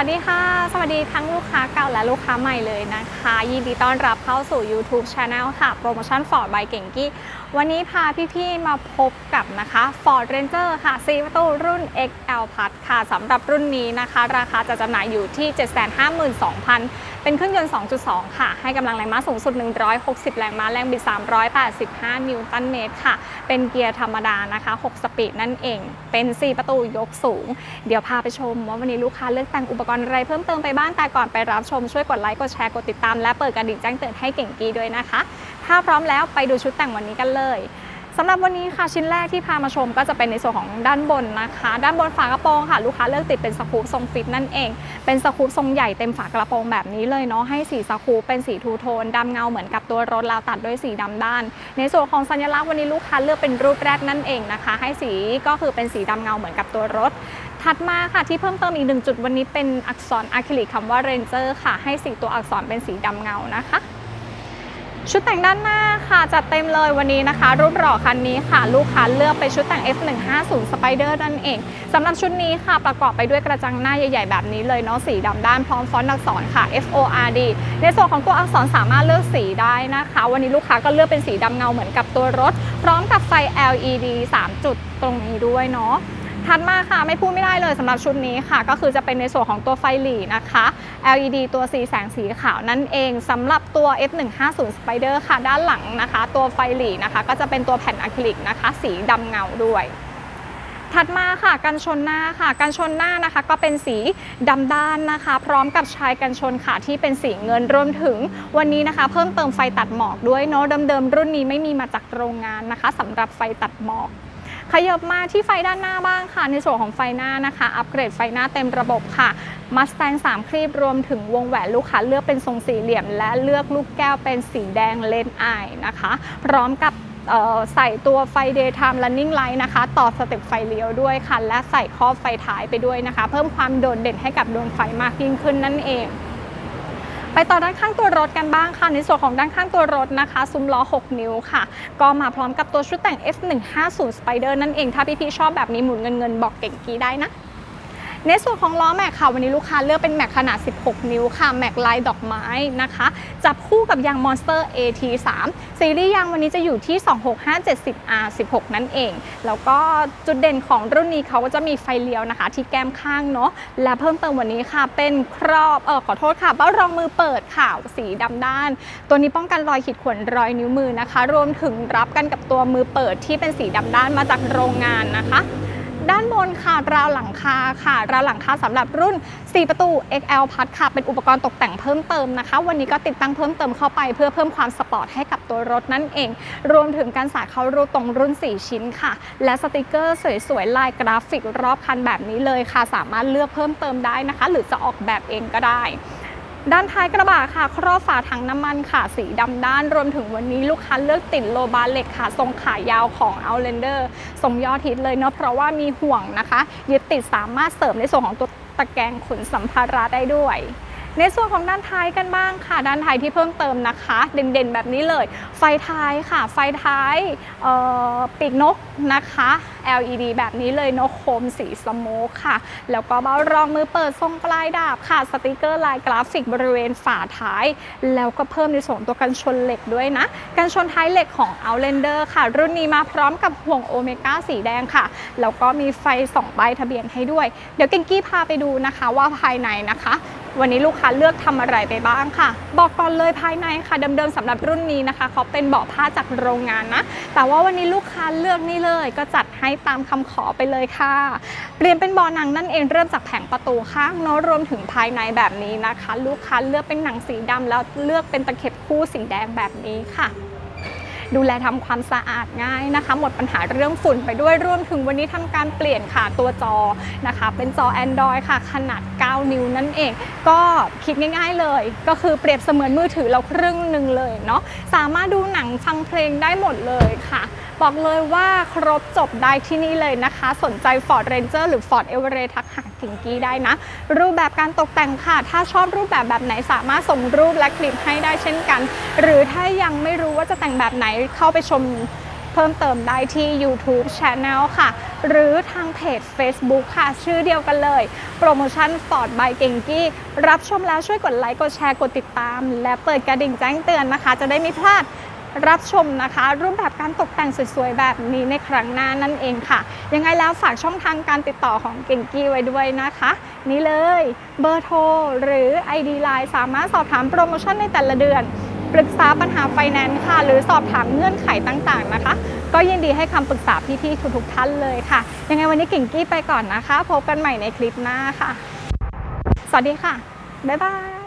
วัสดีค่ะ สวัสดีทั้งลูกค้าเก่าและลูกค้าใหม่เลยนะคะ ยินดีต้อนรับเข้าสู่ YouTube Channel ค่ะ โปรโมชั่น Ford by เก่งกี้ วันนี้พาพี่ๆมาพบกับนะคะ Ford Ranger ค่ะ4ประตูรุ่น XL Plus ค่ะสำหรับรุ่นนี้นะคะ ราคาจะจำหน่ายอยู่ที่ 752,000 เป็นเครื่องยนต์ 2.2 ค่ะ ให้กำลังแรงม้าสูงสุด 160 แรงม้า แรงบิด 385 นิวตันเมตรค่ะ เป็นเกียร์ธรรมดานะคะ 6 สปีดนั่นเอง เป็น 4 ประตูยกสูง เดี๋ยวพาไปชมว่าวันนี้ลูกค้าเลือกแต่งอุปกรณ์อะไรเพิ่มเติมไปบ้าง แต่ก่อนไปรับชมช่วยกดไลค์ กดแชร์ กดติดตาม และเปิดกระดิ่งแจ้งเตือนให้เก่งกีด้วยนะคะ ถ้าพร้อมแล้วไปดูชุดแต่งวันนี้กันเลย สำหรับวันนี้ค่ะชิ้นแรกที่พามาชมก็จะเป็นในส่วนของด้านบนนะคะ ด้านบนฝากระโปรงค่ะ ลูกค้าเลือกติดเป็นสกู๊ปทรงฟิตนั่นเอง เป็นสกู๊ปทรงใหญ่เต็มฝากระโปรงแบบนี้เลยเนาะให้สีสกู๊ปเป็นสีทูโทนดำเงาเหมือนกับตัวรถแล้วตัดด้วยสีดำด้าน ในส่วนของสัญลักษณ์วันนี้ลูกค้าเลือกเป็นรูปแรกนั่นเองนะคะ ให้สีก็คือเป็นสีดำเงาเหมือนกับตัวรถถัดมาค่ะที่เพิ่มเติมอีกหนึ่งจุดวันนี้เป็นอักษรอะคริลิกคำว่า Ranger ค่ะ ให้สีตัวอักษรเป็นสีดำเงานะคะ ชุดแต่งด้านหน้าค่ะจัดเต็มเลยวันนี้นะคะรูปหล่อคันนี้ค่ะ ลูกค้าเลือกเป็นชุดแต่ง F150 Spider นั่นเองสำหรับชุดนี้ค่ะ ประกอบไปด้วยกระจังหน้าใหญ่ ๆ แบบนี้เลยเนาะสีดำด้านพร้อมฟอนต์อักษรค่ะ F O R D ในส่วนของตัวอักษรสามารถเลือกสีได้นะคะ วันนี้ลูกค้าก็เลือกเป็นสีดำเงาเหมือนกับตัวรถ พร้อมกับไฟ LED 3 จุดตรงนี้ด้วยเนาะ ถัดมาค่ะไม่พูดไม่ได้เลยสำหรับชุดนี้ค่ะ ก็คือจะเป็นในส่วนของตัวไฟหลีนะคะ LED ตัวสีแสงสีขาวนั่นเองสำหรับตัว F150 Spider ค่ะ ด้านหลังนะคะ ตัวไฟหลีนะคะ ก็จะเป็นตัวแผ่นอะคริลิกนะคะ สีดำเงาด้วยถัดมาค่ะกันชนหน้าค่ะกันชนหน้านะคะก็เป็นสีดำด้านนะคะ พร้อมกับชายกันชนค่ะที่เป็นสีเงินรวมถึงวันนี้นะคะ เพิ่มเติมไฟตัดหมอกด้วยเนาะเดิมๆรุ่นนี้ไม่มีมาจากโรงงานนะคะสำหรับไฟตัดหมอก ขยับมาที่ไฟด้านหน้าบ้างค่ะ ในส่วนของไฟหน้านะคะ อัปเกรดไฟหน้าเต็มระบบค่ะมัสแตง3ครีบรวมถึงวงแหวนลูกค้าเลือกเป็นทรงสี่เหลี่ยม และเลือกลูกแก้วเป็นสีแดงเลนไอนะคะ พร้อมกับใส่ตัวไฟ daytime running light นะคะ ต่อสเต็ปไฟเลี้ยวด้วยค่ะ และใส่ครอบไฟท้ายไปด้วยนะคะ เพิ่มความโดดเด่นให้กับดวงไฟมากยิ่งขึ้นนั่นเอง ไปต่อด้านข้างตัวรถกันบ้างค่ะในส่วนของด้านข้างตัวรถนะคะ ซุ้มล้อ 6 นิ้วค่ะ ก็มาพร้อมกับตัวชุดแต่ง F150 Spider นั่นเอง ถ้าพี่ๆชอบแบบนี้หมุนเงินเงินๆบอกเก่งกีได้นะ ในส่วนของล้อแม็กค่ะวันนี้ลูกค้าเลือกเป็นแม็กขนาด 16 นิ้วค่ะแม็กลายดอกไม้นะคะ จับคู่กับยาง Monster AT3 ซีรีส์ยางวันนี้จะอยู่ที่ 26570R16 นั่นเอง แล้วก็จุดเด่นของรุ่นนี้เขาก็จะมีไฟเลี้ยวนะคะ ที่แก้มข้างเนาะและเพิ่มเติมวันนี้ค่ะ เป็นครอบเออขอโทษค่ะเบ้ารองมือเปิดค่ะสีดำด้าน ตัวนี้ป้องกันรอยขีดข่วนรอยนิ้วมือนะคะ รวมถึงรับกันกับตัวมือเปิดที่เป็นสีดำด้านมาจากโรงงานนะคะ ด้านบนค่ะราวหลังคาค่ะราวหลังคาสำหรับรุ่น 4 ประตู XL พัดค่ะเป็นอุปกรณ์ตกแต่งเพิ่มเติมนะคะ วันนี้ก็ติดตั้งเพิ่มเติมเข้าไปเพื่อเพิ่มความสปอร์ตให้กับตัวรถนั่นเอง รวมถึงการสาเข้ารูปตรงรุ่น 4 ชิ้นค่ะ และสติกเกอร์สวยๆลายกราฟิกรอบคันแบบนี้เลยค่ะ สามารถเลือกเพิ่มเติมได้นะคะ หรือจะออกแบบเองก็ได้ ด้านท้ายกระบะค่ะ ครอบฝาถังน้ำมันค่ะ สีดำด้าน รวมถึงวันนี้ลูกค้าเลือกติดโลบาเหล็กค่ะ ทรงขายาวของ Outlander สมยอดทิตเลยเนาะเพราะว่ามีห่วงนะคะ ยึดติดสามารถเสริมในส่วนของตัวตะแกรงขนสัมภาระได้ด้วย ในส่วนของด้านท้ายกันบ้างค่ะ ด้านท้ายที่เพิ่มเติมนะคะ เด่นๆ แบบนี้เลย ไฟท้ายค่ะ ไฟท้ายปีกนกนะคะ LED แบบนี้เลยนกโคมสีสโมกค่ะ แล้วก็เบ้ารองมือเปิดทรงปลายดาบค่ะ สติกเกอร์ลายกราฟิกบริเวณฝาท้าย แล้วก็เพิ่มในส่วนตัวกันชนเหล็กด้วยนะ กันชนท้ายเหล็กของ Outlander ค่ะ รุ่นนี้มาพร้อมกับห่วงโอเมก้าสีแดงค่ะ แล้วก็มีไฟส่องใบทะเบียนให้ด้วย เดี๋ยวเก่งกี้พาไปดูนะคะว่าภายในนะคะ วันนี้ลูกค้าเลือกทำอะไรไปบ้างค่ะ บอกก่อนเลยภายในค่ะเดิมๆสำหรับรุ่นนี้นะคะเขาเป็นเบาะผ้าจากโรงงานนะ แต่ว่าวันนี้ลูกค้าเลือกนี่เลย ก็จัดให้ตามคำขอไปเลยค่ะ เปลี่ยนเป็นเบาะหนังนั่นเองเริ่มจากแผงประตูข้างเนาะรวมถึงภายในแบบนี้นะคะ ลูกค้าเลือกเป็นหนังสีดำแล้วเลือกเป็นตะเข็บคู่สีแดงแบบนี้ค่ะ ดูแลทำความสะอาดง่ายนะคะ หมดปัญหาเรื่องฝุ่นไปด้วยรวมถึงวันนี้ทำการเปลี่ยนค่ะตัวจอนะคะ เป็นจอ Android ค่ะ ขนาด 9 นิ้วนั่นเอง ก็คิดง่าย ๆเลย ก็คือเปรียบเสมือนมือถือเราครึ่งหนึ่งเลยเนาะสามารถดูหนังฟังเพลงได้หมดเลยค่ะ บอกเลยว่าครบจบได้ที่นี่เลยนะคะ สนใจ Ford Ranger หรือ Ford Everest ทักหาถิงกี้ได้นะ รูปแบบการตกแต่งค่ะ ถ้าชอบรูปแบบแบบไหนสามารถส่งรูปและคลิปให้ได้เช่นกัน หรือถ้ายังไม่รู้ว่าจะแต่งแบบไหนเข้าไปชมเพิ่มเติมได้ที่ YouTube Channel ค่ะ หรือทางเพจ Facebook ค่ะ ชื่อเดียวกันเลย โปรโมชั่น Ford by เก่งกี้รับชมแล้วช่วยกดไลค์ กดแชร์ กดติดตาม และเปิดกระดิ่งแจ้งเตือนนะคะ จะได้ไม่พลาด รับชมนะคะ รูปแบบการตกแต่งสวยๆแบบนี้ในครั้งหน้านั่นเองค่ะ ยังไงแล้วฝากช่องทางการติดต่อของเก่งกี้ไว้ด้วยนะคะ นี่เลยเบอร์โทรหรือ ID Line สามารถสอบถามโปรโมชั่นในแต่ละเดือนปรึกษาปัญหาไฟแนนซ์ค่ะ หรือสอบถามเงื่อนไขต่างๆนะคะ ก็ยินดีให้คำปรึกษาพี่ๆทุกๆท่านเลยค่ะ ยังไงวันนี้เก่งกี้ไปก่อนนะคะ พบกันใหม่ในคลิปหน้าค่ะ สวัสดีค่ะ บ๊ายบาย